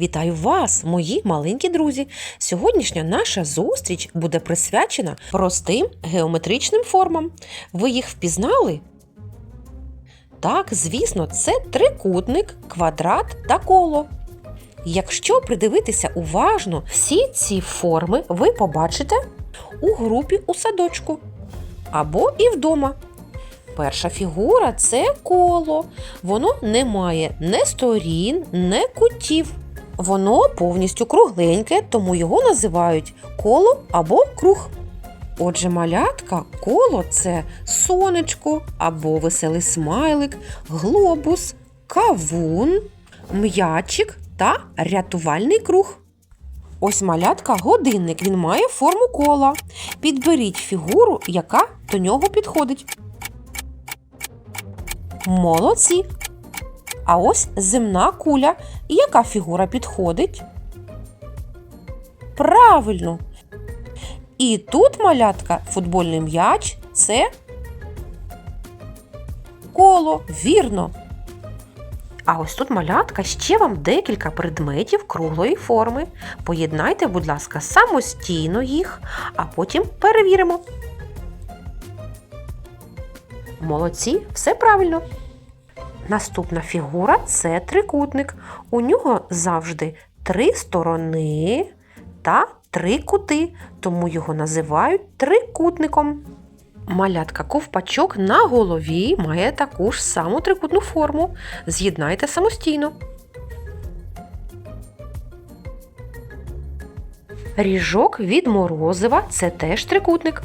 Вітаю вас, мої маленькі друзі! Сьогоднішня наша зустріч буде присвячена простим геометричним формам. Ви їх впізнали? Так, звісно, це трикутник, квадрат та коло. Якщо придивитися уважно, всі ці форми ви побачите у групі у садочку або і вдома. Перша фігура це коло. Воно не має не сторін, не кутів. Воно повністю кругленьке, тому його називають коло або круг. Отже, малятка коло це сонечко або веселий смайлик, глобус, кавун, м'ячик та рятувальний круг. Ось малятка годинник. Він має форму кола. Підберіть фігуру, яка до нього підходить. Молодці. А ось земна куля. Яка фігура підходить? Правильно. І тут малятка футбольний м'яч це коло, вірно. А ось тут малятка ще вам декілька предметів круглої форми. Поєднайте, будь ласка, самостійно їх, а потім перевіримо. Молодці, все правильно. Наступна фігура це трикутник. У нього завжди три сторони та три кути, тому його називають трикутником. Малятка ковпачок на голові має таку ж саму трикутну форму. З'єднайте самостійно. Ріжок від морозива це теж трикутник.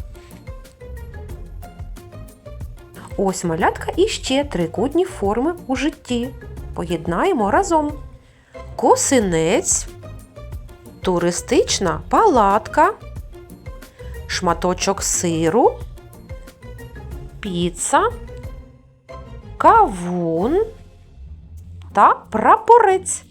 Ось малятка і ще трикутні форми у житті. Поєднаємо разом. Косинець, туристична палатка, шматочок сиру, піца, кавун та прапорець.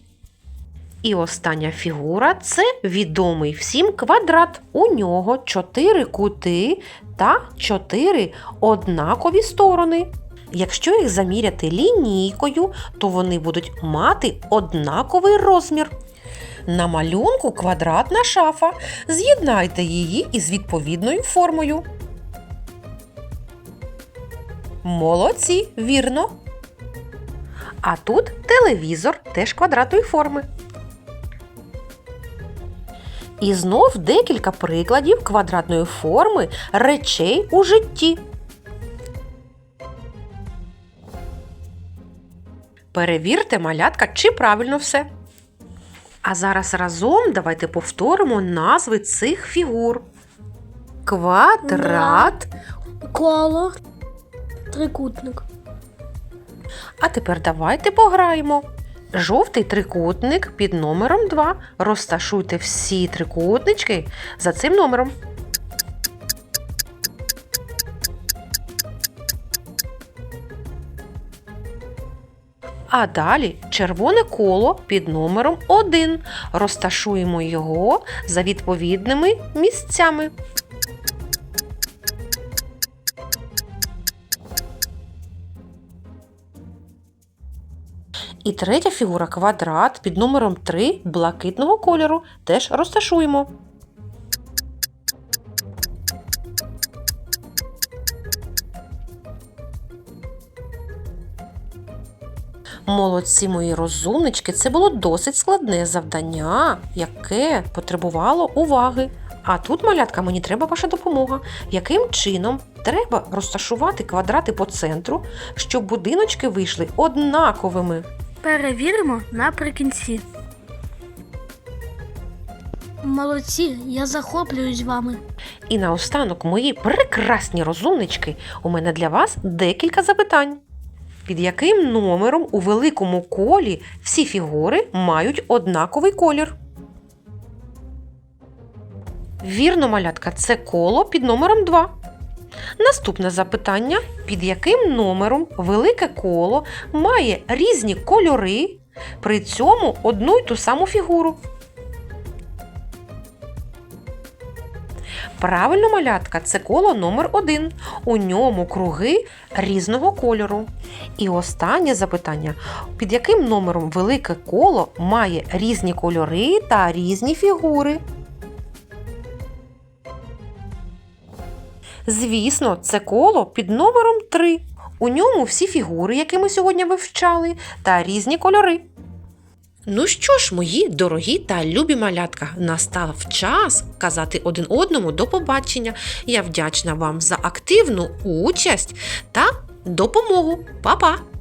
І остання фігура це відомий всім квадрат. У нього чотири кути та чотири однакові сторони. Якщо їх заміряти лінійкою, то вони будуть мати однаковий розмір. На малюнку квадратна шафа. З'єднайте її із відповідною формою. Молодці, вірно. А тут телевізор теж квадратної форми. І знов декілька прикладів квадратної форми речей у житті. Перевірте, малятка, чи правильно все. А зараз разом давайте повторимо назви цих фігур. Квадрат. Коло. Трикутник. А тепер давайте пограємо. Жовтий трикутник під номером 2. Розташуйте всі трикутнички за цим номером. А далі червоне коло під номером 1. Розташуємо його за відповідними місцями. І третя фігура квадрат під номером 3 блакитного кольору теж розташуємо. Молодці мої розумнички, це було досить складне завдання, яке потребувало уваги. А тут, малятка, мені треба ваша допомога. Яким чином треба розташувати квадрати по центру, щоб будиночки вийшли однаковими? Перевіримо наприкінці. Молодці, я захоплююсь вами. І наостанок, мої прекрасні розумнички, у мене для вас декілька запитань. Під яким номером у великому колі всі фігури мають однаковий колір? Вірно, малятка, це коло під номером 2. Наступне запитання: під яким номером велике коло має різні кольори, при цьому одну й ту саму фігуру? Правильно, малятка, це коло номер один. У ньому круги різного кольору. І останнє запитання: під яким номером велике коло має різні кольори та різні фігури? Звісно, це коло під номером 3. У ньому всі фігури, які ми сьогодні вивчали, та різні кольори. Ну що ж, мої дорогі та любі малятка, настав час казати один одному до побачення. Я вдячна вам за активну участь та допомогу. Па-па!